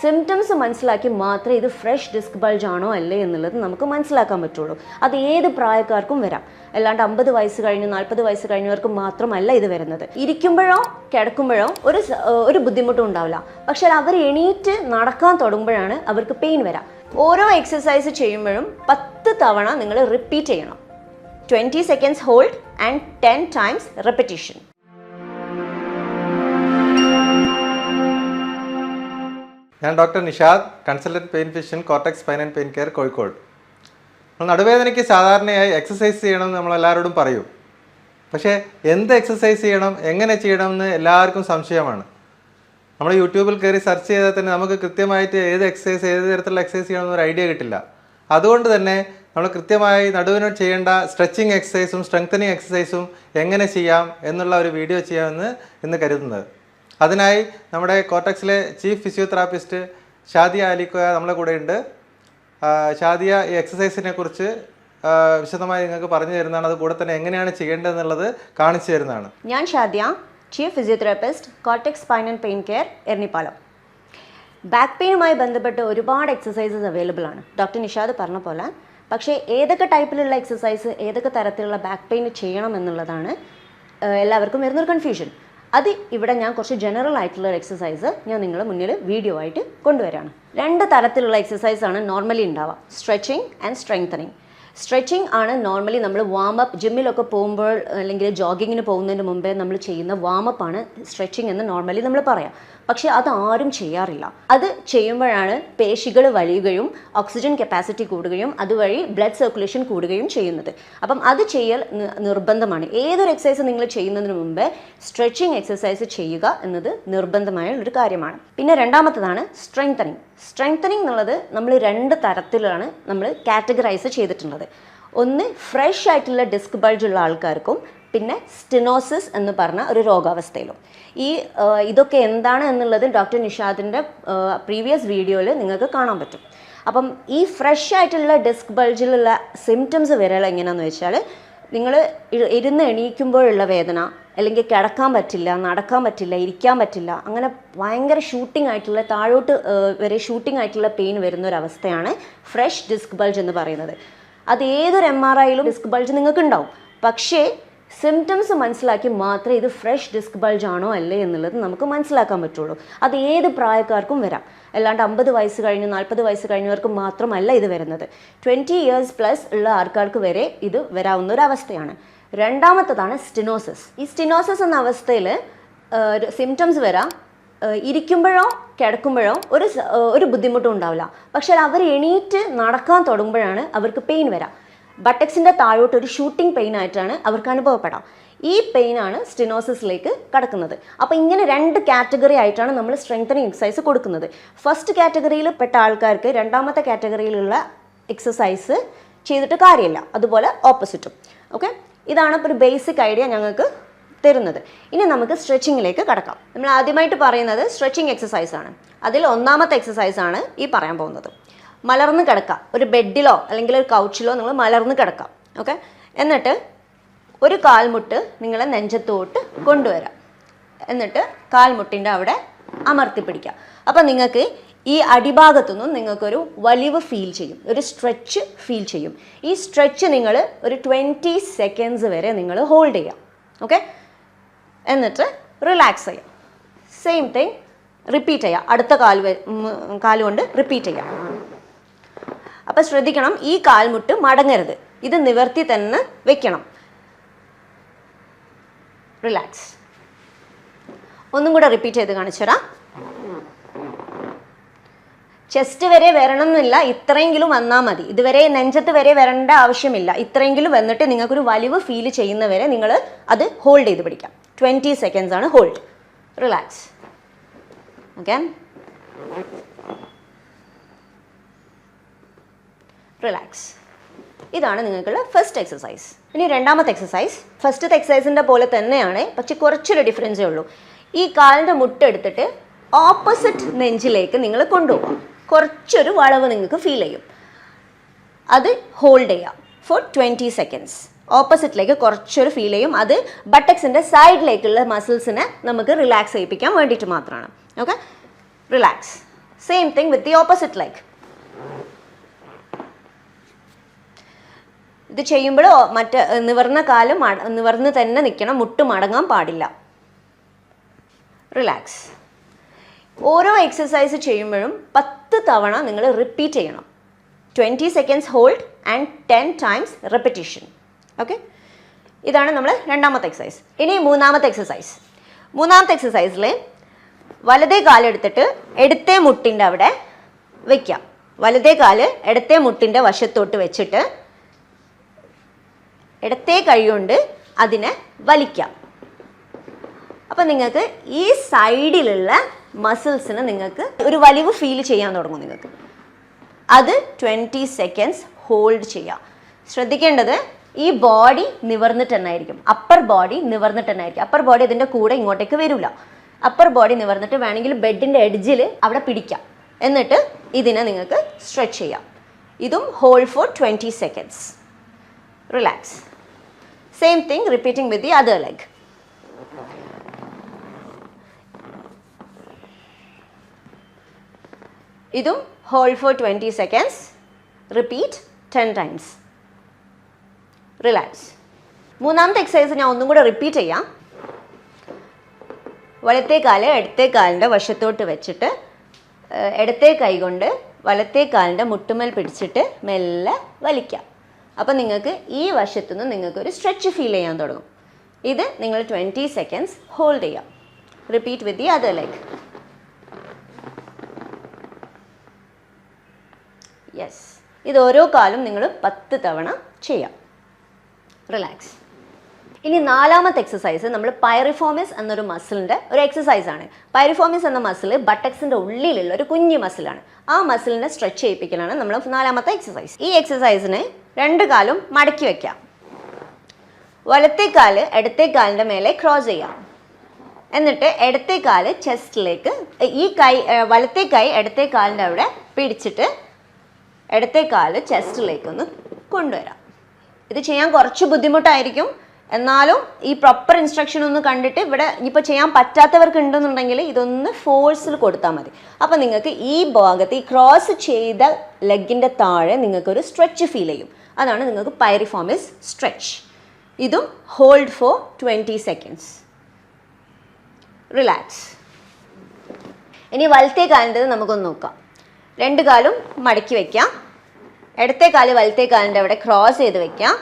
Symptoms മനസ്സിലാക്കി മാത്രമേ ഇത് ഫ്രഷ് ഡിസ്ക് ബൾജ് ആണോ അല്ലേ എന്നുള്ളത് നമുക്ക് മനസ്സിലാക്കാൻ പറ്റുള്ളൂ. അത് ഏത് പ്രായക്കാർക്കും വരാം. അല്ലാണ്ട് അമ്പത് വയസ്സ് കഴിഞ്ഞ് നാൽപ്പത് വയസ്സ് കഴിഞ്ഞവർക്ക് മാത്രമല്ല ഇത് വരുന്നത്. ഇരിക്കുമ്പോഴോ കിടക്കുമ്പോഴോ ഒരു ഒരു ബുദ്ധിമുട്ടും ഉണ്ടാവില്ല. പക്ഷേ അവർ എണീറ്റ് നടക്കാൻ തുടങ്ങുമ്പോഴാണ് അവർക്ക് പെയിൻ വരാം. ഓരോ എക്സസൈസ് ചെയ്യുമ്പോഴും പത്ത് തവണ നിങ്ങൾ റിപ്പീറ്റ് ചെയ്യണം. Twenty seconds hold and ten times repetition ഞാൻ doctor Nishad consultant pain physician cortex spine and pain care Kozhikode. നമ്മൾ നടുവേദനയ്ക്ക് സാധാരണയായി എക്സസൈസ് ചെയ്യണം എന്ന് നമ്മൾ എല്ലാവരോടും പറയും. പക്ഷേ എന്ത് എക്സസൈസ് ചെയ്യണം എങ്ങനെ ചെയ്യണം എന്ന് എല്ലാവർക്കും സംശയമാണ്. നമ്മൾ യൂട്യൂബിൽ കയറി സെർച്ച് ചെയ്താൽ തന്നെ നമുക്ക് കൃത്യമായിട്ട് ഏത് എക്സസൈസ് ഏത് തരത്തിലുള്ള എക്സസൈസ് ചെയ്യണമെന്നൊരു ഐഡിയ കിട്ടില്ല. അതുകൊണ്ട് തന്നെ നമ്മൾ കൃത്യമായി നടുവിന് ചെയ്യേണ്ട സ്ട്രെച്ചിങ് എക്സസൈസും സ്ട്രെങ്തനിങ് എക്സസൈസും എങ്ങനെ ചെയ്യാം എന്നുള്ള ഒരു വീഡിയോ ചെയ്യാമെന്ന് ഇന്ന് കരുതുന്നത്. അതിനായി നമ്മുടെ കോട്ടക്സിലെ ചീഫ് ഫിസിയോതെറാപ്പിസ്റ്റ് ഷാദിയ അലിക്കോയ നമ്മളെ കൂടെയുണ്ട് ഷാദിയ ഈ എക്സസൈസിനെ കുറിച്ച് വിശദമായി നിങ്ങൾക്ക് പറഞ്ഞു തരുന്നതാണ്. അത് കൂടെ തന്നെ എങ്ങനെയാണ് ചെയ്യേണ്ടതെന്നുള്ളത് കാണിച്ചു തരുന്നതാണ്. ഞാൻ Shadiya chief physiotherapist cortex spine and pain care Eranipalam back പെയിനുമായി ബന്ധപ്പെട്ട് ഒരുപാട് എക്സസൈസസ് അവൈലബിൾ ആണ്. ഡോക്ടർ നിഷാദ് പറഞ്ഞ പോലെ പക്ഷേ ഏതൊക്കെ ടൈപ്പിലുള്ള എക്സസൈസ് ഏതൊക്കെ തരത്തിലുള്ള ബാക്ക് പെയിൻ ചെയ്യണം എന്നുള്ളതാണ് എല്ലാവർക്കും വരുന്നൊരു കൺഫ്യൂഷൻ അത് ഇവിടെ ഞാൻ കുറച്ച് ജനറൽ ആയിട്ടുള്ള എക്സസൈസ് ഞാൻ നിങ്ങളുടെ മുന്നിൽ വീഡിയോ ആയിട്ട് കൊണ്ടുവരാണ്. രണ്ട് തരത്തിലുള്ള എക്സസൈസാണ് നോർമലി ഉണ്ടാവുക. സ്ട്രെച്ചിങ് ആൻഡ് സ്ട്രെങ്തനിങ് സ്ട്രെച്ചിങ് ആണ് നോർമലി നമ്മൾ വാമപ്പ് ജിമ്മിലൊക്കെ പോകുമ്പോൾ അല്ലെങ്കിൽ ജോഗിങ്ങിന് പോകുന്നതിന് മുമ്പേ നമ്മൾ ചെയ്യുന്ന വാമപ്പ് ആണ് സ്ട്രെച്ചിങ് എന്ന് നോർമലി നമ്മൾ പറയാം. പക്ഷേ അത് ആരും ചെയ്യാറില്ല. അത് ചെയ്യുമ്പോഴാണ് പേശികൾ വലിയുകയും ഓക്സിജൻ കപ്പാസിറ്റി കൂടുകയും അതുവഴി ബ്ലഡ് സർക്കുലേഷൻ കൂടുകയും ചെയ്യുന്നത്. അപ്പം അത് ചെയ്യൽ നിർബന്ധമാണ്. ഏതൊരു എക്സസൈസ് നിങ്ങൾ ചെയ്യുന്നതിന് മുമ്പേ സ്ട്രെച്ചിങ് എക്സസൈസ് ചെയ്യുക എന്നത് നിർബന്ധമായ ഒരു കാര്യമാണ്. പിന്നെ രണ്ടാമത്തതാണ് സ്ട്രെങ്തനിങ് സ്ട്രെങ്തനിങ് എന്നുള്ളത് നമ്മൾ രണ്ട് തരത്തിലാണ് നമ്മൾ കാറ്റഗറൈസ് ചെയ്തിട്ടുള്ളത്. ഒന്ന് ഫ്രഷ് ആയിട്ടുള്ള ഡിസ്ക് ബൾജ് ഉള്ള ആൾക്കാർക്കും പിന്നെ സ്റ്റിനോസിസ് എന്ന് പറഞ്ഞ ഒരു രോഗാവസ്ഥയിലും. ഈ ഇതൊക്കെ എന്താണ് എന്നുള്ളത് ഡോക്ടർ നിഷാദിന്റെ പ്രീവിയസ് വീഡിയോയിൽ നിങ്ങൾക്ക് കാണാൻ പറ്റും. അപ്പം ഈ ഫ്രഷ് ആയിട്ടുള്ള ഡിസ്ക് ബൾജിലുള്ള സിംറ്റംസ് വരെയുള്ള എങ്ങനെയാണെന്ന് വെച്ചാൽ നിങ്ങൾ ഇരുന്ന് എണീക്കുമ്പോഴുള്ള വേദന അല്ലെങ്കിൽ കിടക്കാൻ പറ്റില്ല നടക്കാൻ പറ്റില്ല ഇരിക്കാൻ പറ്റില്ല അങ്ങനെ ഭയങ്കര ഷൂട്ടിംഗ് ആയിട്ടുള്ള താഴോട്ട് വരെ ഷൂട്ടിംഗ് ആയിട്ടുള്ള പെയിൻ വരുന്ന ഒരു അവസ്ഥയാണ് ഫ്രഷ് ഡിസ്ക് ബൾജ് എന്ന് പറയുന്നത്. അത് ഏതൊരു എം ആർ ഐയിലും ഡിസ്ക് ബൾജ് നിങ്ങൾക്ക് ഉണ്ടാവും പക്ഷേ സിംറ്റംസ് മനസ്സിലാക്കി മാത്രമേ ഇത് ഫ്രഷ് ഡിസ്ക് ബൾജ് ആണോ അല്ലേ എന്നുള്ളത് നമുക്ക് മനസ്സിലാക്കാൻ പറ്റുള്ളൂ. അത് ഏത് പ്രായക്കാർക്കും വരാം. അല്ലാണ്ട് അമ്പത് വയസ്സ് കഴിഞ്ഞ് നാൽപ്പത് വയസ്സ് കഴിഞ്ഞവർക്ക് മാത്രമല്ല ഇത് വരുന്നത്. ട്വന്റി ഇയേഴ്സ് പ്ലസ് ഉള്ള ആൾക്കാർക്ക് വരെ ഇത് വരാവുന്ന ഒരു അവസ്ഥയാണ്. രണ്ടാമത്തതാണ് സ്റ്റിനോസിസ് ഈ സ്റ്റിനോസിസ് എന്ന അവസ്ഥയിൽ സിംറ്റംസ് വരാം. ഇരിക്കുമ്പോഴോ കിടക്കുമ്പോഴോ ഒരു ഒരു ബുദ്ധിമുട്ടും ഉണ്ടാവില്ല. പക്ഷേ അവർ എണീറ്റ് നടക്കാൻ തുടങ്ങുമ്പോഴാണ് അവർക്ക് പെയിൻ വരാം. ബട്ടക്സിന്റെ താഴോട്ട് ഒരു ഷൂട്ടിംഗ് പെയിൻ ആയിട്ടാണ് അവർക്ക് അനുഭവപ്പെടാം. ഈ പെയിനാണ് സ്റ്റിനോസിസിലേക്ക് കടക്കുന്നത്. അപ്പോൾ ഇങ്ങനെ രണ്ട് കാറ്റഗറി ആയിട്ടാണ് നമ്മൾ സ്ട്രെങ്തനിങ് എക്സസൈസ് കൊടുക്കുന്നത്. ഫസ്റ്റ് കാറ്റഗറിയിൽ പെട്ട ആൾക്കാർക്ക് രണ്ടാമത്തെ കാറ്റഗറിയിലുള്ള എക്സസൈസ് ചെയ്തിട്ട് കാര്യമില്ല. അതുപോലെ ഓപ്പോസിറ്റും ഓക്കെ ഇതാണ് ഒരു ബേസിക് ഐഡിയ ഞങ്ങൾക്ക് തരുന്നത്. ഇനി നമുക്ക് സ്ട്രെച്ചിങ്ങിലേക്ക് കടക്കാം. നമ്മൾ ആദ്യമായിട്ട് പറയുന്നത് സ്ട്രെച്ചിങ് എക്സസൈസ് ആണ്. അതിൽ ഒന്നാമത്തെ എക്സസൈസ് ആണ് ഈ പറയാൻ പോകുന്നത്. മലർന്ന് കിടക്കാം. ഒരു ബെഡിലോ അല്ലെങ്കിൽ ഒരു കൗച്ചിലോ നിങ്ങൾ മലർന്ന് കിടക്കാം. ഓക്കെ എന്നിട്ട് ഒരു കാൽമുട്ട് നിങ്ങളെ നെഞ്ചത്തോട്ട് കൊണ്ടുവരാം. എന്നിട്ട് കാൽമുട്ടിന്റെ അവിടെ അമർത്തി പിടിക്കുക അപ്പം നിങ്ങൾക്ക് ഈ അടിഭാഗത്തുനിന്നും നിങ്ങൾക്കൊരു വലിവ് ഫീൽ ചെയ്യും. ഒരു സ്ട്രെച്ച് ഫീൽ ചെയ്യും. ഈ സ്ട്രെച്ച് നിങ്ങൾ ഒരു ട്വന്റി സെക്കൻഡ്സ് വരെ നിങ്ങൾ ഹോൾഡ് ചെയ്യാം. ഓക്കെ എന്നിട്ട് റിലാക്സ് ചെയ്യാം. സെയിം തിങ് റിപ്പീറ്റ് ചെയ്യാം. അടുത്ത കാൽ കാലുകൊണ്ട് റിപ്പീറ്റ് ചെയ്യാം. അപ്പം ശ്രദ്ധിക്കണം ഈ കാൽമുട്ട് മടങ്ങരുത്. ഇത് നിവർത്തി തന്നെ വെക്കണം. റിലാക്സ് ഒന്നും കൂടെ റിപ്പീറ്റ് ചെയ്ത് കാണിച്ചുതരാം. ചെസ്റ്റ് വരെ വരണം എന്നില്ല ഇത്രയെങ്കിലും വന്നാൽ മതി. ഇതുവരെ നെഞ്ചത്ത് വരെ വരേണ്ട ആവശ്യമില്ല. ഇത്രയെങ്കിലും വന്നിട്ട് നിങ്ങൾക്കൊരു വലിവ് ഫീൽ ചെയ്യുന്നവരെ നിങ്ങൾ അത് ഹോൾഡ് ചെയ്ത് പിടിക്കാം. ട്വന്റി സെക്കൻഡ്സ് ആണ് ഹോൾഡ് റിലാക്സ് ഓക്കെ റിലാക്സ് ഇതാണ് നിങ്ങൾക്കുള്ള ഫസ്റ്റ് എക്സസൈസ് ഇനി രണ്ടാമത്തെ എക്സസൈസ് ഫസ്റ്റത്തെ എക്സസൈസിന്റെ പോലെ തന്നെയാണ് പക്ഷെ കുറച്ചൊരു ഡിഫറൻസേ ഉള്ളൂ. ഈ കാലിന്റെ മുട്ടെടുത്തിട്ട് ഓപ്പോസിറ്റ് നെഞ്ചിലേക്ക് നിങ്ങൾ കൊണ്ടുപോകാം കുറച്ചൊരു വളവ് നിങ്ങൾക്ക് ഫീൽ ചെയ്യും. അത് ഹോൾഡ് ചെയ്യാം ഫോർ ട്വന്റി സെക്കൻഡ്സ് ഓപ്പോസിറ്റിലേക്ക് കുറച്ചൊരു ഫീൽ ചെയ്യും. അത് ബട്ടക്സിന്റെ സൈഡിലേക്കുള്ള മസിൽസിനെ നമുക്ക് റിലാക്സ് ചെയ്യിപ്പിക്കാൻ വേണ്ടിയിട്ട് മാത്രമാണ്. Okay relax same thing with the opposite leg ഇത് ചെയ്യുമ്പോൾ മറ്റ് നിവർന്ന കാലും നിവർന്ന് തന്നെ നിൽക്കണം മുട്ട് മടങ്ങാൻ പാടില്ല. റിലാക്സ് ഓരോ എക്സസൈസ് ചെയ്യുമ്പോഴും പത്ത് തവണ നിങ്ങൾ റിപ്പീറ്റ് ചെയ്യണം. Twenty seconds hold and ten times repetition okay ഇതാണ് നമ്മൾ രണ്ടാമത്തെ എക്സസൈസ് ഇനി മൂന്നാമത്തെ എക്സസൈസ് മൂന്നാമത്തെ എക്സസൈസിൽ വലതേ കാലെടുത്തിട്ട് എടുത്തേ മുട്ടിന്റെ അവിടെ വയ്ക്കാം വലതേ കാൽ എടുത്തേ മുട്ടിന്റെ വശത്തോട്ട് വെച്ചിട്ട് എടുത്തേ കൈകൊണ്ട് അതിനെ വലിക്കാം. അപ്പം നിങ്ങൾക്ക് ഈ സൈഡിലുള്ള മസിൽസിന് നിങ്ങൾക്ക് ഒരു വലിവ് ഫീൽ ചെയ്യാൻ തുടങ്ങും നിങ്ങൾക്ക്. അത് ട്വന്റി സെക്കൻഡ്സ് ഹോൾഡ് ചെയ്യാം. ശ്രദ്ധിക്കേണ്ടത് ഈ ബോഡി നിവർന്നിട്ട് തന്നെ ആയിരിക്കും അപ്പർ ബോഡി നിവർന്നിട്ട് തന്നെ ആയിരിക്കും അപ്പർ ബോഡി ഇതിന്റെ കൂടെ ഇങ്ങോട്ടേക്ക് വരില്ല അപ്പർ ബോഡി നിവർന്നിട്ട് വേണമെങ്കിൽ ബെഡിന്റെ എഡ്ജിൽ അവിടെ പിടിക്കാം. എന്നിട്ട് ഇതിനെ നിങ്ങൾക്ക് സ്ട്രെച്ച് ചെയ്യാം. ഇതും hold for twenty seconds relax same thing repeating with the other leg ഇതും hold for twenty seconds repeat ten times relax മൂന്നാമത്തെ എക്സസൈസ് ഞാൻ ഒന്നും കൂടെ റിപ്പീറ്റ് ചെയ്യാം. വലത്തേ കാൽ ഇടത്തേ കാലിന്റെ വശത്തോട്ട് വെച്ചിട്ട് ഇടത്തേ കൈ കൊണ്ട് വലത്തേ കാലിന്റെ മുട്ടുമേൽ പിടിച്ചിട്ട് മെല്ലെ വലിക്കാം. അപ്പോൾ നിങ്ങൾക്ക് ഈ വശത്തുനിന്ന് നിങ്ങൾക്ക് ഒരു സ്ട്രെച്ച് ഫീൽ ചെയ്യാൻ തുടങ്ങും. ഇത് നിങ്ങൾ ട്വന്റി സെക്കൻഡ്സ് ഹോൾഡ് ചെയ്യാം. Repeat with the other leg yes ഇത് ഓരോ കാലും നിങ്ങൾ പത്ത് തവണ ചെയ്യാം. റിലാക്സ് ഇനി നാലാമത്തെ എക്സസൈസ് നമ്മൾ പൈറിഫോമിസ് എന്നൊരു മസിലിന്റെ ഒരു എക്സസൈസ് ആണ്. പൈറിഫോമിസ് എന്ന മസിൽ ബട്ടക്സിന്റെ ഉള്ളിലുള്ള ഒരു കുഞ്ഞു മസിലാണ് ആ മസിലിനെ സ്ട്രെച്ച് ചെയ്യിപ്പിക്കലാണ് നമ്മൾ നാലാമത്തെ എക്സസൈസ് ഈ എക്സസൈസിന് രണ്ട് കാലും മടക്കി വയ്ക്കാം വലത്തെ കാൽ മേലെ ക്രോസ് ചെയ്യാം. എന്നിട്ട് ഇടത്തെ ചെസ്റ്റിലേക്ക് ഈ കൈ വലത്തേക്കായി വലത്തെ കൈ അവിടെ പിടിച്ചിട്ട് ഇടത്തെ കാൽ ചെസ്റ്റിലേക്കൊന്ന് കൊണ്ടുവരാം. ഇത് ചെയ്യാൻ കുറച്ച് ബുദ്ധിമുട്ടായിരിക്കും. എന്നാലും ഈ പ്രോപ്പർ ഇൻസ്ട്രക്ഷൻ ഒന്ന് കണ്ടിട്ട് ഇവിടെ ഇനിയിപ്പോൾ ചെയ്യാൻ പറ്റാത്തവർക്ക് ഉണ്ടെന്നുണ്ടെങ്കിൽ ഇതൊന്ന് ഫോഴ്സിൽ കൊടുത്താൽ മതി. അപ്പോൾ നിങ്ങൾക്ക് ഈ ഭാഗത്ത് ഈ ക്രോസ് ചെയ്ത ലെഗിന്റെ താഴെ നിങ്ങൾക്കൊരു സ്ട്രെച്ച് ഫീൽ ചെയ്യും. അതാണ് നിങ്ങൾക്ക് പൈറിഫോമിസ് സ്ട്രെച്ച് ഇതും hold for twenty seconds relax ഇനി വലത്തേ കാലിന്റെത് നമുക്കൊന്ന് നോക്കാം. രണ്ട് കാലും മടക്കി വെക്കാം. ഇടത്തെ കാൽ വലത്തെ കാലിന്റെ അവിടെ ക്രോസ് ചെയ്ത് വെക്കാം.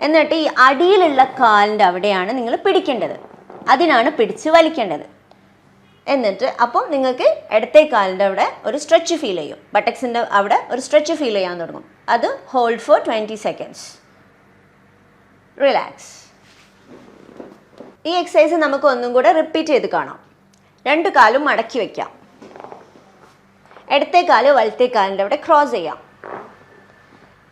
എന്നിട്ട് ഈ അടിയിലുള്ള കാലിന്റെ അവിടെയാണ് നിങ്ങൾ പിടിക്കേണ്ടത്. അതിനാണ് പിടിച്ച് വലിക്കേണ്ടത്. എന്നിട്ട് അപ്പോൾ നിങ്ങൾക്ക് ഇടത്തെ കാലിന്റെ അവിടെ ഒരു സ്ട്രെച്ച് ഫീൽ ചെയ്യും. ബട്ടക്സിന്റെ അവിടെ ഒരു സ്ട്രെച്ച് ഫീൽ ചെയ്യാൻ തുടങ്ങും. അത് hold for twenty seconds relax ഈ എക്സസൈസ് നമുക്ക് ഒന്നും കൂടെ റിപ്പീറ്റ് ചെയ്ത് കാണാം. രണ്ട് കാലും മടക്കി വെക്കാം. ഇടത്തെ കാൽ വലത്തെ കാലിന്റെ അവിടെ ക്രോസ് ചെയ്യാം.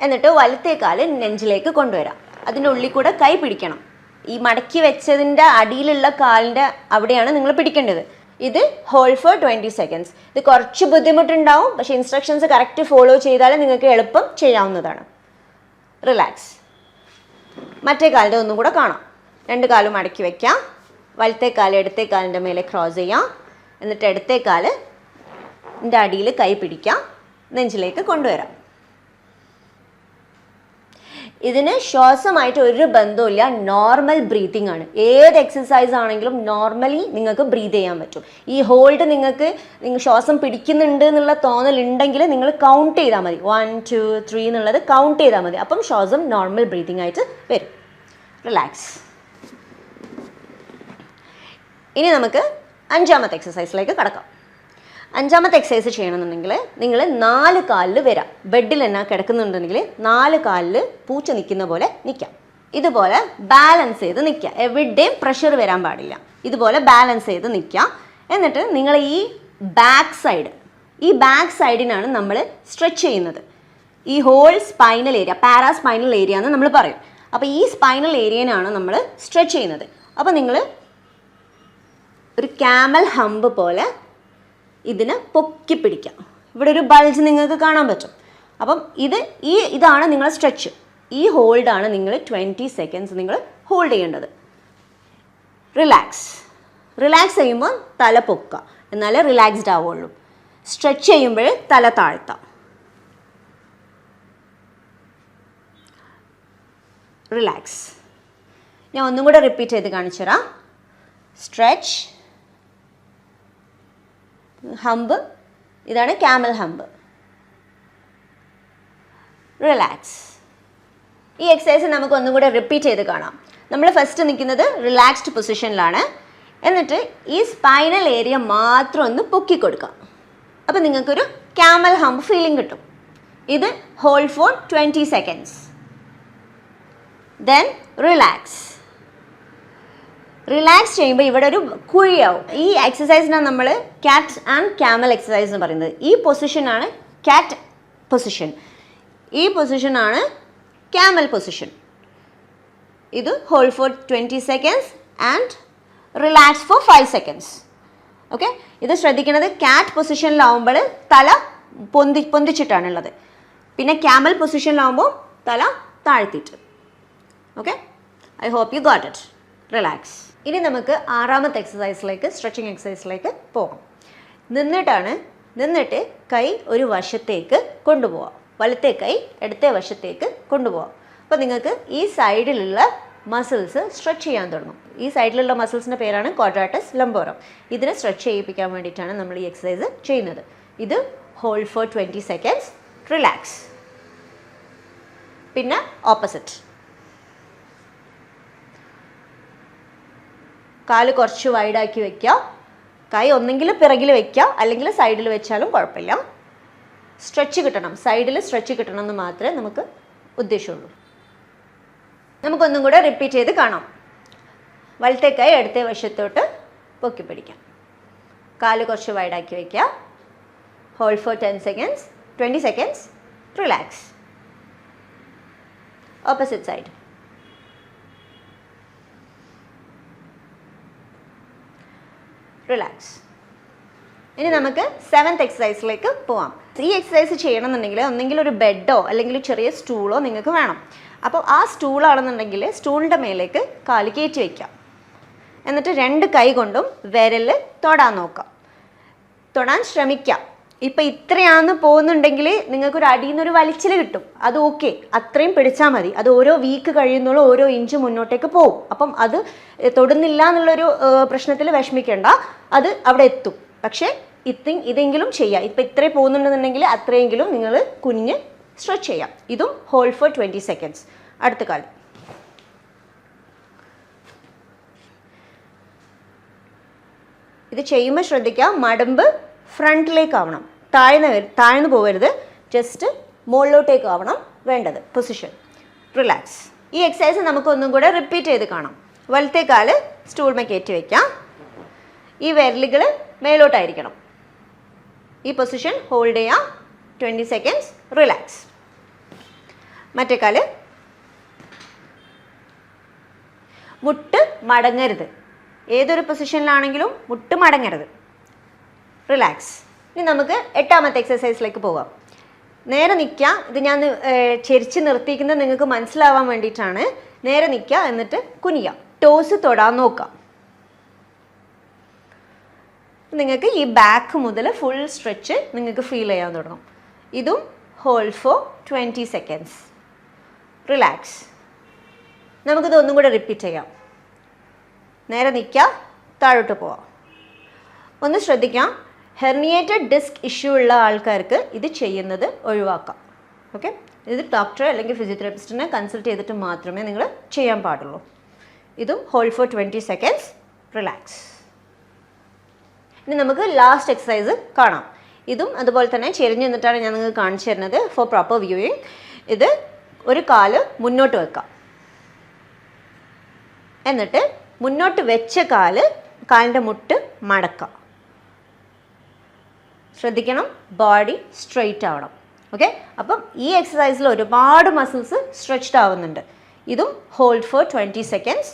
എന്നിട്ട് വലത്തെ കാൽ നെഞ്ചിലേക്ക് കൊണ്ടുവരാം. അതിന്റെ ഉള്ളിൽ കൂടെ കൈ പിടിക്കണം. ഈ മടക്കി വെച്ചതിന്റെ അടിയിലുള്ള കാലിന്റെ അവിടെയാണ് നിങ്ങൾ പിടിക്കേണ്ടത്. ഇത് ഹോൾ ഫോർ ട്വന്റി സെക്കൻഡ്സ് ഇത് കുറച്ച് ബുദ്ധിമുട്ടുണ്ടാവും. പക്ഷേ ഇൻസ്ട്രക്ഷൻസ് കറക്റ്റ് ഫോളോ ചെയ്താൽ നിങ്ങൾക്ക് എളുപ്പം ചെയ്യാവുന്നതാണ്. റിലാക്സ് മറ്റേ കാലിന്റെ ഒന്നും കൂടെ കാണാം. രണ്ട് കാലും മടക്കി വയ്ക്കാം വലത്തെ കാൽ ഇടത്തെ കാലിന്റെ മേലെ ക്രോസ് ചെയ്യാം. എന്നിട്ട് ഇടത്തെ കാൽ ന്റെ അടിയിൽ കൈ പിടിക്കാം. നെഞ്ചിലേക്ക് കൊണ്ടുവരാം. ഇതിന് ശ്വാസമായിട്ട് ഒരു ബന്ധവുമില്ല. നോർമൽ ബ്രീത്തിങ് ആണ്. ഏത് എക്സസൈസ് ആണെങ്കിലും നോർമലി നിങ്ങൾക്ക് ബ്രീത്ത് ചെയ്യാൻ പറ്റും. ഈ ഹോൾഡ് നിങ്ങൾക്ക് നിങ്ങൾ ശ്വാസം പിടിക്കുന്നുണ്ട് എന്നുള്ള തോന്നൽ ഉണ്ടെങ്കിൽ നിങ്ങൾ കൗണ്ട് ചെയ്താൽ മതി. വൺ ടു ത്രീ എന്നുള്ളത് കൗണ്ട് ചെയ്താൽ മതി. അപ്പം ശ്വാസം നോർമൽ ബ്രീത്തിങ് ആയിട്ട് വരും. റിലാക്സ് ഇനി നമുക്ക് അഞ്ചാമത്തെ എക്സസൈസിലേക്ക് കടക്കാം. അഞ്ചാമത്തെ എക്സസൈസ് ചെയ്യണമെന്നുണ്ടെങ്കിൽ നിങ്ങൾ നാല് കാലിൽ വരാം. ബെഡിൽ തന്നെ കിടക്കുന്നുണ്ടെങ്കിൽ നാല് കാലിൽ പൂച്ച നിൽക്കുന്ന പോലെ നിൽക്കാം ഇതുപോലെ ബാലൻസ് ചെയ്ത് നിൽക്കുക എവിടെയും പ്രഷർ വരാൻ പാടില്ല. ഇതുപോലെ ബാലൻസ് ചെയ്ത് നിൽക്കുക എന്നിട്ട് നിങ്ങൾ ഈ ബാക്ക് സൈഡ് ഈ ബാക്ക് സൈഡിനാണ് നമ്മൾ സ്ട്രെച്ച് ചെയ്യുന്നത്. ഈ whole spinal area paraspinal area എന്ന് നമ്മൾ പറയും. അപ്പോൾ ഈ സ്പൈനൽ ഏരിയനാണ് നമ്മൾ സ്ട്രെച്ച് ചെയ്യുന്നത്. അപ്പോൾ നിങ്ങൾ ഒരു ക്യാമൽ ഹമ്പ് പോലെ ഇതിനെ പൊക്കി പിടിക്കാം. ഇവിടെ ഒരു ബൾജ് നിങ്ങൾക്ക് കാണാൻ പറ്റും. അപ്പം ഇത് ഈ ഇതാണ് നിങ്ങളെ സ്ട്രെച്ച് ഈ ഹോൾഡാണ് നിങ്ങൾ ട്വന്റി സെക്കൻഡ്സ് നിങ്ങൾ ഹോൾഡ് ചെയ്യേണ്ടത്. റിലാക്സ് റിലാക്സ് ചെയ്യുമ്പോൾ തല പൊക്കുക. എന്നാലേ റിലാക്സ്ഡ് ആവുള്ളൂ. സ്ട്രെച്ച് ചെയ്യുമ്പോൾ തല താഴ്ത്താം. റിലാക്സ് ഞാൻ ഒന്നും കൂടെ റിപ്പീറ്റ് ചെയ്ത് കാണിച്ചു തരാം സ്ട്രെച്ച് ഹമ്പ് ഇതാണ് ക്യാമൽ ഹമ്പ് റിലാക്സ് ഈ എക്സസൈസ് നമുക്ക് ഒന്നും കൂടെ റിപ്പീറ്റ് ചെയ്ത് കാണാം. നമ്മൾ ഫസ്റ്റ് നിൽക്കുന്നത് റിലാക്സ്ഡ് പൊസിഷനിലാണ് എന്നിട്ട് ഈ സ്പൈനൽ ഏരിയ മാത്രം ഒന്ന് പൊക്കി കൊടുക്കാം. അപ്പോൾ നിങ്ങൾക്കൊരു ക്യാമൽ ഹമ്പ് ഫീലിംഗ് കിട്ടും. ഇത് hold for twenty seconds then relax relax ചെയ്യുമ്പോൾ ഇവിടെ ഒരു കുഴിയാവും. ഈ എക്സസൈസിനാണ് നമ്മൾ ക്യാറ്റ് ആൻഡ് ക്യാമൽ എക്സസൈസ് എന്ന് പറയുന്നത്. ഈ പൊസിഷനാണ് ക്യാറ്റ് പൊസിഷൻ ഈ പൊസിഷനാണ് ക്യാമൽ പൊസിഷൻ ഇത് hold for twenty seconds and relax for five seconds okay ഇത് ശ്രദ്ധിക്കുന്നത് ക്യാറ്റ് പൊസിഷനിലാവുമ്പോൾ തല പൊന്തി പൊന്തിച്ചിട്ടാണുള്ളത് പിന്നെ ക്യാമൽ പൊസിഷനിലാവുമ്പോൾ തല താഴ്ത്തിയിട്ട്. Okay I hope you got it relax ഇനി നമുക്ക് ആറാമത്തെ എക്സസൈസിലേക്ക് സ്ട്രെച്ചിങ് എക്സസൈസിലേക്ക് പോകാം. നിന്നിട്ടാണ് നിന്നിട്ട് കൈ ഒരു വശത്തേക്ക് കൊണ്ടുപോവാം. വലത്തെ കൈ ഇടത്തെ വശത്തേക്ക് കൊണ്ടുപോവാം. അപ്പോൾ നിങ്ങൾക്ക് ഈ സൈഡിലുള്ള മസിൽസ് സ്ട്രെച്ച് ചെയ്യാൻ തുടങ്ങും. ഈ സൈഡിലുള്ള മസിൽസിന്റെ പേരാണ് ക്വാഡ്രാറ്റസ് ലംബോറം ഇതിനെ സ്ട്രെച്ച് ചെയ്യിപ്പിക്കാൻ വേണ്ടിയിട്ടാണ് നമ്മൾ ഈ എക്സസൈസ് ചെയ്യുന്നത്. ഇത് hold for twenty seconds relax പിന്നെ ഓപ്പോസിറ്റ് കാൽ കുറച്ച് വൈഡാക്കി വെക്കുക കൈ ഒന്നെങ്കിൽ പിറകിൽ വെക്കുക അല്ലെങ്കിൽ സൈഡിൽ വെച്ചാലും കുഴപ്പമില്ല. സ്ട്രെച്ച് കിട്ടണം. സൈഡിൽ സ്ട്രെച്ച് കിട്ടണം എന്ന് മാത്രമേ നമുക്ക് ഉദ്ദേശമുള്ളൂ നമുക്കൊന്നും കൂടെ റിപ്പീറ്റ് ചെയ്ത് കാണാം. വലത്തെ കൈ അടുത്ത വശത്തോട്ട് പൊക്കി പിടിക്കാം. കാൽ കുറച്ച് വൈഡാക്കി വെക്കുക hold for ten seconds twenty seconds relax opposite side relax ഇനി നമുക്ക് സെവൻത്ത് എക്സസൈസിലേക്ക് പോവാം. ഈ എക്സസൈസ് ചെയ്യണമെന്നുണ്ടെങ്കിൽ ഒന്നെങ്കിൽ ഒരു ബെഡോ അല്ലെങ്കിൽ ചെറിയ സ്റ്റൂളോ നിങ്ങൾക്ക് വേണം. അപ്പോൾ ആ സ്റ്റൂളാണെന്നുണ്ടെങ്കിൽ സ്റ്റൂളിന്റെ മേലേക്ക് കാൽ കയറ്റി വയ്ക്കാം എന്നിട്ട് രണ്ട് കൈ കൊണ്ടും വിരൽ തൊടാൻ നോക്കാം തൊടാൻ ശ്രമിക്കാം ഇപ്പം ഇത്രയാന്ന് പോകുന്നുണ്ടെങ്കിൽ നിങ്ങൾക്കൊരു അടിയിൽ നിന്നൊരു വലിച്ചിൽ കിട്ടും. അത് ഓക്കെ. അത്രയും പിടിച്ചാൽ മതി. അത് ഓരോ വീക്ക് കഴിയുന്നോളും ഓരോ ഇഞ്ച് മുന്നോട്ടേക്ക് പോകും അപ്പം അത് തൊടുന്നില്ല എന്നുള്ളൊരു പ്രശ്നത്തിൽ വിഷമിക്കേണ്ട. അത് അവിടെ എത്തും. പക്ഷേ ഇത്തി ഇതെങ്കിലും ചെയ്യാം. ഇപ്പം ഇത്രേ പോകുന്നുണ്ടെന്നുണ്ടെങ്കിൽ അത്രയെങ്കിലും നിങ്ങൾ കുനിഞ്ഞ് സ്ട്രെച്ച് ചെയ്യാം. ഇതും ഹോൾ ഫോർ ട്വന്റി സെക്കൻഡ്സ് അടുത്ത കാലം ഇത് ചെയ്യുമ്പോൾ ശ്രദ്ധിക്കാം. മടമ്പ് ഫ്രണ്ടിലേക്ക് ആവണം താഴ്ന്ന താഴ്ന്നു പോകരുത് ജസ്റ്റ് മുകളിലോട്ടേക്ക് ആവണം വേണ്ടത്. പൊസിഷൻ റിലാക്സ് ഈ എക്സസൈസ് നമുക്കൊന്നും കൂടെ റിപ്പീറ്റ് ചെയ്ത് കാണാം. വലത്തെ കാൽ സ്റ്റൂൾമേ കയറ്റി വയ്ക്കാം ഈ വിരലുകൾ മേലോട്ടായിരിക്കണം. ഈ പൊസിഷൻ ഹോൾഡ് ചെയ്യാം. ട്വന്റി സെക്കൻഡ്സ് റിലാക്സ് മറ്റേ കാൽ മുട്ട് മടങ്ങരുത്. ഏതൊരു പൊസിഷനിലാണെങ്കിലും മുട്ട് മടങ്ങരുത്. റിലാക്സ് ഇനി നമുക്ക് എട്ടാമത്തെ എക്സസൈസിലേക്ക് പോകാം നേരെ നിൽക്കുക ഇത് ഞാൻ ചെരിച്ച് നിർത്തിക്കുന്നത് നിങ്ങൾക്ക് മനസ്സിലാവാൻ വേണ്ടിയിട്ടാണ്. നേരെ നിൽക്കുക എന്നിട്ട് കുനിയാം. ടോസ് തൊടാൻ നോക്കാം. നിങ്ങൾക്ക് ഈ ബാക്ക് മുതൽ ഫുൾ സ്ട്രെച്ച് നിങ്ങൾക്ക് ഫീൽ ചെയ്യാൻ തുടങ്ങും. ഇതും hold for twenty seconds relax നമുക്കിത് ഒന്നും കൂടെ റിപ്പീറ്റ് ചെയ്യാം. നേരെ നിൽക്കുക താഴോട്ട് പോവാം. ഒന്ന് ശ്രദ്ധിക്കാം. ഹെർണിയേറ്റഡ് ഡിസ്ക് ഇഷ്യൂ ഉള്ള ആൾക്കാർക്ക് ഇത് ചെയ്യുന്നത് ഒഴിവാക്കാം. ഓക്കെ? ഇത് ഡോക്ടറെ അല്ലെങ്കിൽ ഫിസിയോതെറാപ്പിസ്റ്റിനെ കൺസൾട്ട് ചെയ്തിട്ട് മാത്രമേ നിങ്ങൾ ചെയ്യാൻ പാടുള്ളൂ. ഇതും hold for twenty seconds. Relax. ഇനി നമുക്ക് ലാസ്റ്റ് എക്സസൈസ് കാണാം. ഇതും അതുപോലെ തന്നെ ചെരിഞ്ഞ് നിന്നിട്ടാണ് ഞാൻ നിങ്ങൾക്ക് കാണിച്ചു തരുന്നത് ഫോർ പ്രോപ്പർ വ്യൂയിങ് ഇത് ഒരു കാൽ മുന്നോട്ട് വെക്കാം. എന്നിട്ട് മുന്നോട്ട് വെച്ച കാൽ കാലിന്റെ മുട്ട് മടക്കാം. ശ്രദ്ധിക്കണം. ബോഡി സ്ട്രെയിറ്റ് ആവണം. ഓക്കെ അപ്പം ഈ എക്സസൈസിൽ ഒരുപാട് മസിൽസ് സ്ട്രെച്ച്ഡ് ആവുന്നുണ്ട്. ഇതും hold for twenty seconds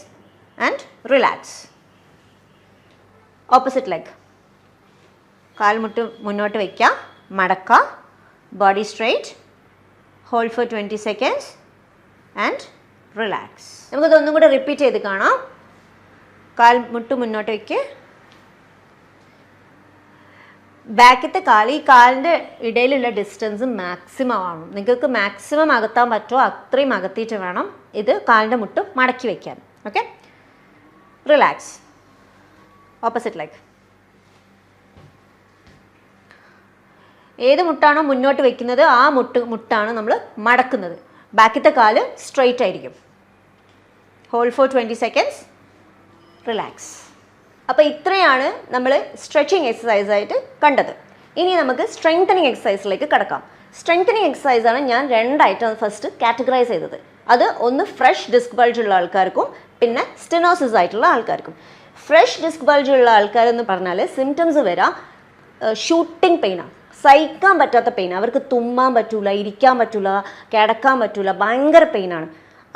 and relax opposite leg കാൽമുട്ട് മുന്നോട്ട് വയ്ക്കുക മടക്കുക body straight hold for twenty seconds and relax നമുക്കതൊന്നും കൂടെ റിപ്പീറ്റ് ചെയ്ത് കാണാം. കാൽമുട്ട് മുന്നോട്ട് വയ്ക്കുക ബാക്കത്തെ കാൽ ഈ കാലിന്റെ ഇടയിലുള്ള ഡിസ്റ്റൻസ് മാക്സിമം ആവണം നിങ്ങൾക്ക് മാക്സിമം അകത്താൻ പറ്റുമോ അത്രയും അകത്തിയിട്ട് വേണം ഇത് കാലിന്റെ മുട്ട് മടക്കി വയ്ക്കാൻ ഓക്കെ റിലാക്സ് ഓപ്പോസിറ്റ് ലൈക്ക് ഏത് മുട്ടാണോ മുന്നോട്ട് വെക്കുന്നത് ആ മുട്ട് മുട്ടാണ് നമ്മൾ മടക്കുന്നത്. ബാക്കിത്തെ കാൽ സ്ട്രെയിറ്റ് ആയിരിക്കും. Hold for twenty seconds relax അപ്പോൾ ഇത്രയാണ് നമ്മൾ സ്ട്രെച്ചിങ് എക്സസൈസ് ആയിട്ട് കണ്ടത്. ഇനി നമുക്ക് സ്ട്രെങ്തനിങ് എക്സസൈസിലേക്ക് കടക്കാം. സ്ട്രെങ്തനിങ് എക്സസൈസ് ആണ് ഞാൻ രണ്ടായിട്ട് ഫസ്റ്റ് കാറ്റഗറൈസ് ചെയ്തത്. അത് ഒന്ന് ഫ്രഷ് ഡിസ്ക് ബൾജ് ഉള്ള ആൾക്കാർക്കും പിന്നെ സ്റ്റെനോസിസ് ആയിട്ടുള്ള ആൾക്കാർക്കും. ഫ്രഷ് ഡിസ്ക് ബൾജ് ഉള്ള ആൾക്കാരെന്ന് പറഞ്ഞാൽ സിംറ്റംസ് വരാം. ഷൂട്ടിംഗ് പെയിനാണ് സഹിക്കാൻ പറ്റാത്ത പെയിൻ അവർക്ക് തുമ്മാൻ പറ്റൂല ഇരിക്കാൻ പറ്റൂല കിടക്കാൻ പറ്റൂല ഭയങ്കര പെയിനാണ്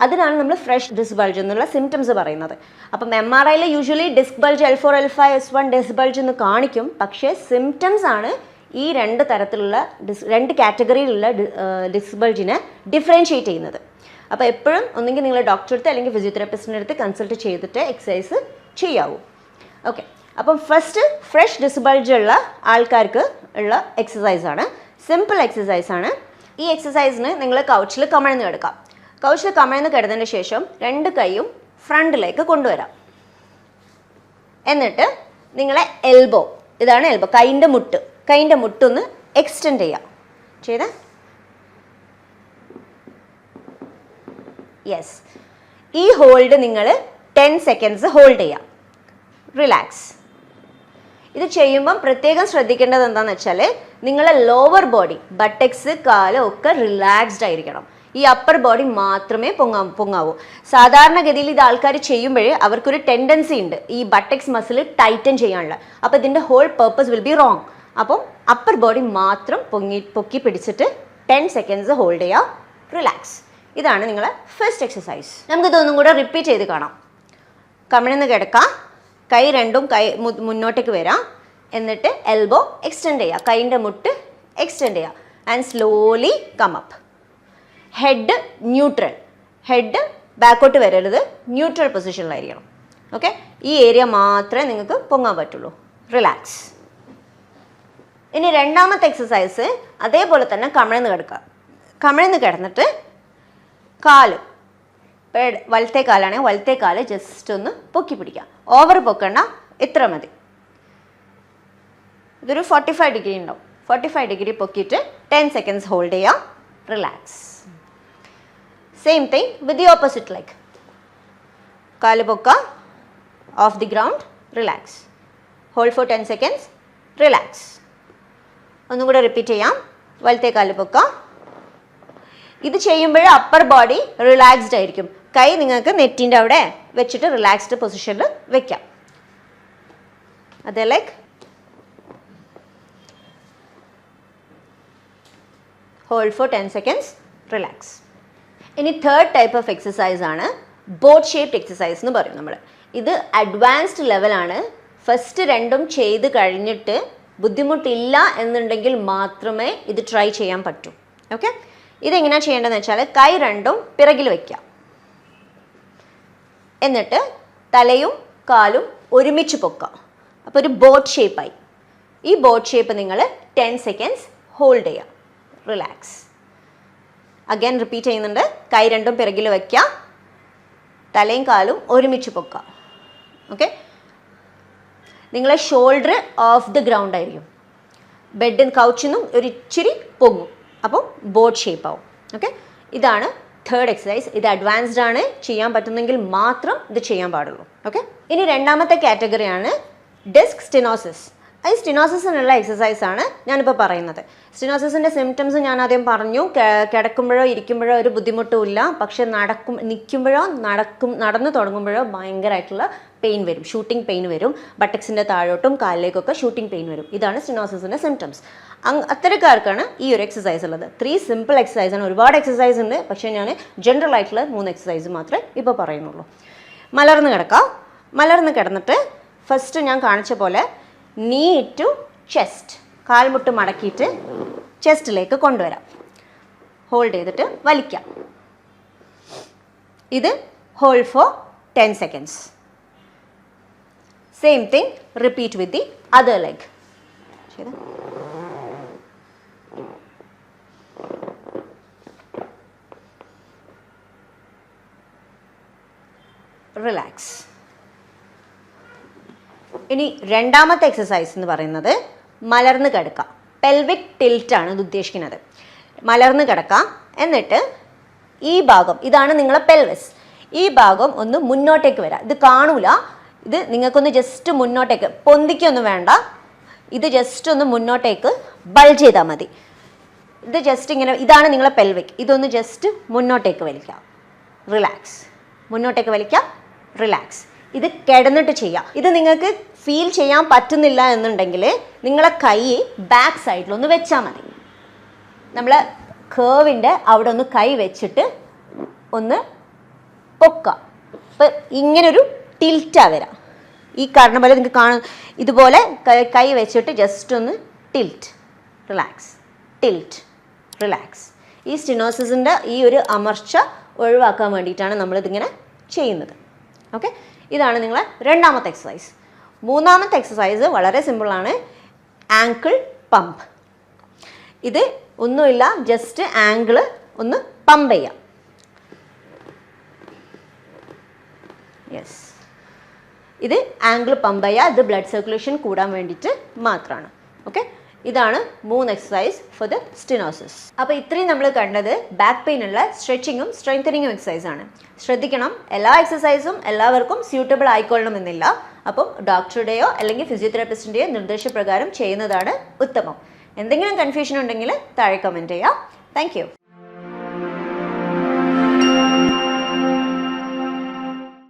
അതിനാണ് നമ്മൾ ഫ്രഷ് ഡിസ്ക് ബൾജ് എന്നുള്ള സിംറ്റംസ് പറയുന്നത്. അപ്പം എം ആർ ഐയിൽ usually disc bulge L four L five S one disc bulge എന്ന് കാണിക്കും. പക്ഷേ സിംറ്റംസ് ആണ് ഈ രണ്ട് തരത്തിലുള്ള ഡിസ് രണ്ട് കാറ്റഗറിയിലുള്ള ഡിസ്ക് ബൾജിനെ ഡിഫറൻഷിയേറ്റ് ചെയ്യുന്നത്. അപ്പോൾ എപ്പോഴും ഒന്നെങ്കിൽ നിങ്ങൾ ഡോക്ടറെ അടുത്ത് അല്ലെങ്കിൽ ഫിസിയോതെറാപ്പിസ്റ്റിന്റെ അടുത്ത് കൺസൾട്ട് ചെയ്തിട്ട് എക്സസൈസ് ചെയ്യാവൂ. ഓക്കെ അപ്പം ഫസ്റ്റ് ഫ്രഷ് ഡിസ്ബൾജ് ഉള്ള ആൾക്കാർക്ക് ഉള്ള എക്സസൈസാണ് സിമ്പിൾ എക്സസൈസാണ് ഈ എക്സസൈസിന് നിങ്ങൾ കൗച്ചിൽ കമഴ്ന്ന് കിടക്കാം. കൗച്ചിൽ കമഴ്ന്ന് കിടന്നതിന് ശേഷം രണ്ട് കൈയും ഫ്രണ്ടിലേക്ക് കൊണ്ടുവരാം. എന്നിട്ട് നിങ്ങളെ എൽബോ ഇതാണ് എൽബോ കൈന്റെ മുട്ട് കൈന്റെ മുട്ടൊന്ന് എക്സ്റ്റെൻഡ് ചെയ്യാം. ചെയ്ത? യെസ് ഈ ഹോൾഡ് നിങ്ങൾ ടെൻ സെക്കൻഡ്സ് ഹോൾഡ് ചെയ്യാം. റിലാക്സ് ഇത് ചെയ്യുമ്പം പ്രത്യേകം ശ്രദ്ധിക്കേണ്ടത് എന്താണെന്ന് വെച്ചാൽ നിങ്ങളെ ലോവർ ബോഡി ബട്ടക്സ് കാൽ ഒക്കെ റിലാക്സ്ഡ് ആയിരിക്കണം. ഈ അപ്പർ ബോഡി മാത്രമേ പൊങ്ങാ പൊങ്ങാവൂ. സാധാരണഗതിയിൽ ഇത് ആൾക്കാർ ചെയ്യുമ്പോഴേ അവർക്കൊരു ടെൻഡൻസി ഉണ്ട് ഈ ബട്ടക്സ് മസിൽ ടൈറ്റൻ ചെയ്യാനുള്ള. അപ്പോൾ ഇതിന്റെ whole purpose will be wrong അപ്പം അപ്പർ ബോഡി മാത്രം പൊങ്ങി പൊക്കി പിടിച്ചിട്ട് ടെൻ സെക്കൻഡ്സ് ഹോൾഡ് ചെയ്യാം. റിലാക്സ് ഇതാണ് നിങ്ങളെ ഫസ്റ്റ് എക്സസൈസ് നമുക്കിതൊന്നും കൂടെ റിപ്പീറ്റ് ചെയ്ത് കാണാം. കമിഴ്ന്ന് കിടക്കാം. കൈ രണ്ടും കൈ മുന്നോട്ടേക്ക് വരാം. എന്നിട്ട് എൽബോ എക്സ്റ്റെൻഡ് ചെയ്യുക കൈന്റെ മുട്ട് എക്സ്റ്റെൻഡ് ചെയ്യുക and slowly come up head neutral head ബാക്കോട്ട് വരരുത്. ന്യൂട്രൽ പൊസിഷനിലായിരിക്കണം ഓക്കെ ഈ ഏരിയ മാത്രമേ നിങ്ങൾക്ക് പൊങ്ങാൻ പറ്റുള്ളൂ. റിലാക്സ് ഇനി രണ്ടാമത്തെ എക്സസൈസ് അതേപോലെ തന്നെ കമിഴ്ന്ന് കിടക്കുക. കമിഴ്ന്ന് കിടന്നിട്ട് കാൽ. വലത്തെ കാലാണെങ്കിൽ വലത്തെ കാൽ ജസ്റ്റ് ഒന്ന് പൊക്കി പിടിക്കുക. ഓവർ പൊക്കണ്ട. ഇത്ര മതി. ഇതൊരു ഫോർട്ടി ഫൈവ് ഡിഗ്രി ഉണ്ടാവും. ഫോർട്ടി ഫൈവ് ഡിഗ്രി പൊക്കിയിട്ട് ടെൻ സെക്കൻഡ്സ് ഹോൾഡ് ചെയ്യാം relax same thing with the opposite leg. പൊക്ക off the ground relax hold for ten seconds relax ഒന്നും കൂടെ റിപ്പീറ്റ് ചെയ്യാം. വലത്തെ കാൽ പൊക്ക. ഇത് ചെയ്യുമ്പോൾ അപ്പർ ബോഡി റിലാക്സ്ഡ് ആയിരിക്കും. കൈ നിങ്ങൾക്ക് നെറ്റിന്റെ അവിടെ വെച്ചിട്ട് റിലാക്സ്ഡ് പൊസിഷനിൽ വെക്കാം. അതെ like hold for ten seconds relax ഇനി തേർഡ് ടൈപ്പ് ഓഫ് എക്സസൈസ് ആണ് ബോട്ട് ഷേപ്ഡ് എക്സസൈസ് എന്ന് പറയും നമ്മൾ ഇത് അഡ്വാൻസ്ഡ് ലെവലാണ് ഫസ്റ്റ് രണ്ടും ചെയ്ത് കഴിഞ്ഞിട്ട് ബുദ്ധിമുട്ടില്ല എന്നുണ്ടെങ്കിൽ മാത്രമേ ഇത് ട്രൈ ചെയ്യാൻ പറ്റൂ. ഓക്കെ ഇതെങ്ങനെയാണ് ചെയ്യേണ്ടതെന്ന് വെച്ചാൽ കൈ രണ്ടും പിറകിൽ വയ്ക്കാം എന്നിട്ട് തലയും കാലും ഒരുമിച്ച് പൊക്കാം. അപ്പോൾ ഒരു ബോട്ട് ഷേപ്പായി ഈ ബോട്ട് ഷേപ്പ് നിങ്ങൾ ടെൻ സെക്കൻഡ്സ് ഹോൾഡ് ചെയ്യാം റിലാക്സ് അഗൈൻ റിപ്പീറ്റ് ചെയ്യുന്നുണ്ട്. കൈ രണ്ടും പിറകിൽ വയ്ക്കുക തലയും കാലും ഒരുമിച്ച് പൊക്കുക ഓക്കെ നിങ്ങളെ ഷോൾഡർ ഓഫ് ദി ഗ്രൗണ്ട് ആയിരിക്കും. ബെഡിൽ കൗച്ചിൽ നിന്നും ഒരു ഇച്ചിരി പൊങ്ങും. അപ്പോൾ ബോട്ട് ഷേപ്പ് ആവും. ഓക്കെ ഇതാണ് തേർഡ് എക്സസൈസ് ഇത് അഡ്വാൻസ്ഡ് ആണ്. ചെയ്യാൻ പറ്റുന്നെങ്കിൽ മാത്രം ഇത് ചെയ്യാൻ പാടുള്ളൂ. ഓക്കെ ഇനി രണ്ടാമത്തെ കാറ്റഗറിയാണ് ഡെസ്ക് സ്റ്റിനോസിസ് ഈ സ്റ്റിനോസിസിനുള്ള എക്സസൈസ് ആണ് ഞാനിപ്പോൾ പറയുന്നത്. സ്റ്റിനോസിസിന്റെ സിംറ്റംസ് ഞാൻ ആദ്യം പറഞ്ഞു. കിടക്കുമ്പോഴോ ഇരിക്കുമ്പോഴോ ഒരു ബുദ്ധിമുട്ടുമില്ല പക്ഷെ നടക്കും നിൽക്കുമ്പോഴോ നടക്കും നടന്നു തുടങ്ങുമ്പോഴോ ഭയങ്കരമായിട്ടുള്ള പെയിൻ വരും. ഷൂട്ടിംഗ് പെയിൻ വരും. ബട്ടക്സിന്റെ താഴോട്ടും കാലിലേക്കൊക്കെ ഷൂട്ടിംഗ് പെയിൻ വരും. ഇതാണ് സ്റ്റിനോസിസിന്റെ സിംറ്റംസ് അങ് അത്തരക്കാർക്കാണ് ഈ ഒരു എക്സസൈസ് ഉള്ളത്. ത്രീ സിമ്പിൾ എക്സസൈസ് ആണ്. ഒരുപാട് എക്സസൈസ് ഉണ്ട്. പക്ഷേ ഞാൻ ജനറൽ ആയിട്ടുള്ള മൂന്ന് എക്സസൈസ് മാത്രമേ ഇപ്പോൾ പറയുന്നുള്ളൂ. മലർന്ന് കിടക്കാം. മലർന്ന് കിടന്നിട്ട് ഫസ്റ്റ് ഞാൻ കാണിച്ച പോലെ നീ ടു ചെസ്റ്റ് കാൽമുട്ട് മടക്കിയിട്ട് ചെസ്റ്റിലേക്ക് കൊണ്ടുവരാം. ഹോൾഡ് ചെയ്തിട്ട് വലിക്കാം. ഇത് hold for ten seconds same thing repeat with the other leg relax ഇനി രണ്ടാമത്തെ എക്സസൈസ് എന്ന് പറയുന്നത് മലർന്ന് കിടക്കുക. പെൽവിക് ടിൽറ്റ് ആണ് ഇത് ഉദ്ദേശിക്കുന്നത്. മലർന്ന് കിടക്കുക. എന്നിട്ട് ഈ ഭാഗം ഇതാണ് നിങ്ങളെ പെൽവസ് ഈ ഭാഗം ഒന്ന് മുന്നോട്ടേക്ക് വരാം. ഇത് കാണൂല. ഇത് നിങ്ങൾക്കൊന്ന് ജസ്റ്റ് മുന്നോട്ടേക്ക് പൊന്തിക്കൊന്നും വേണ്ട. ഇത് ജസ്റ്റ് ഒന്ന് മുന്നോട്ടേക്ക് ബൾജ് ചെയ്താൽ മതി. ഇത് ജസ്റ്റ് ഇങ്ങനെ ഇതാണ് നിങ്ങളെ പെൽവിക് ഇതൊന്ന് ജസ്റ്റ് മുന്നോട്ടേക്ക് വലിക്കാം റിലാക്സ് മുന്നോട്ടേക്ക് വലിക്കാം റിലാക്സ് ഇത് കിടന്നിട്ട് ചെയ്യാം ഇത് നിങ്ങൾക്ക് ഫീൽ ചെയ്യാൻ പറ്റുന്നില്ല എന്നുണ്ടെങ്കിൽ നിങ്ങളെ കൈ ബാക്ക് സൈഡിൽ ഒന്ന് വെച്ചാൽ മതി. നമ്മൾ കേവിന്റെ അവിടെ ഒന്ന് കൈ വെച്ചിട്ട് ഒന്ന് പൊക്കുക ഇപ്പം ഇങ്ങനൊരു ടിൽറ്റാ വരാം. ഈ കാണുന്ന പോലെ നിങ്ങൾക്ക് കാണും ഇതുപോലെ കൈ- വെച്ചിട്ട് ജസ്റ്റ് ഒന്ന് ടിൽറ്റ് റിലാക്സ് ടിൽറ്റ് റിലാക്സ് ഈ സ്റ്റിനോസിസിന്റെ ഈ ഒരു അമർച്ച ഒഴിവാക്കാൻ വേണ്ടിയിട്ടാണ് നമ്മളിതിങ്ങനെ ചെയ്യുന്നത്. ഓക്കെ ഇതാണ് നിങ്ങളെ രണ്ടാമത്തെ എക്സസൈസ് മൂന്നാമത്തെ എക്സസൈസ് വളരെ സിമ്പിളാണ് ആങ്കിൾ പമ്പ് ഇത് ഒന്നുമില്ല ജസ്റ്റ് ആങ്കിൾ ഒന്ന് പമ്പ് ചെയ്യാം. യെസ് ഇത് ആംഗിൾ പമ്പ് ചെയ്യുക. ഇത് ബ്ലഡ് സർക്കുലേഷൻ കൂടാൻ വേണ്ടിയിട്ട് മാത്രമാണ്. ഓക്കെ ഇതാണ് മൂന്ന് എക്സസൈസ് ഫോർ ദ സ്റ്റിനോസിസ് അപ്പോൾ ഇത്രയും നമ്മൾ കണ്ടത് ബാക്ക് പെയിൻ ഉള്ള സ്ട്രെച്ചിങ്ങും സ്ട്രെങ്തനിങ്ങും എക്സസൈസ് ആണ്. ശ്രദ്ധിക്കണം. എല്ലാ എക്സസൈസും എല്ലാവർക്കും സ്യൂട്ടബിൾ ആയിക്കൊള്ളണമെന്നില്ല. അപ്പം ഡോക്ടറുടെയോ അല്ലെങ്കിൽ ഫിസിയോതെറാപ്പിസ്റ്റിന്റെയോ നിർദ്ദേശപ്രകാരം ചെയ്യുന്നതാണ് ഉത്തമം. എന്തെങ്കിലും കൺഫ്യൂഷൻ ഉണ്ടെങ്കിൽ താഴെ കമന്റ് ചെയ്യാം. താങ്ക്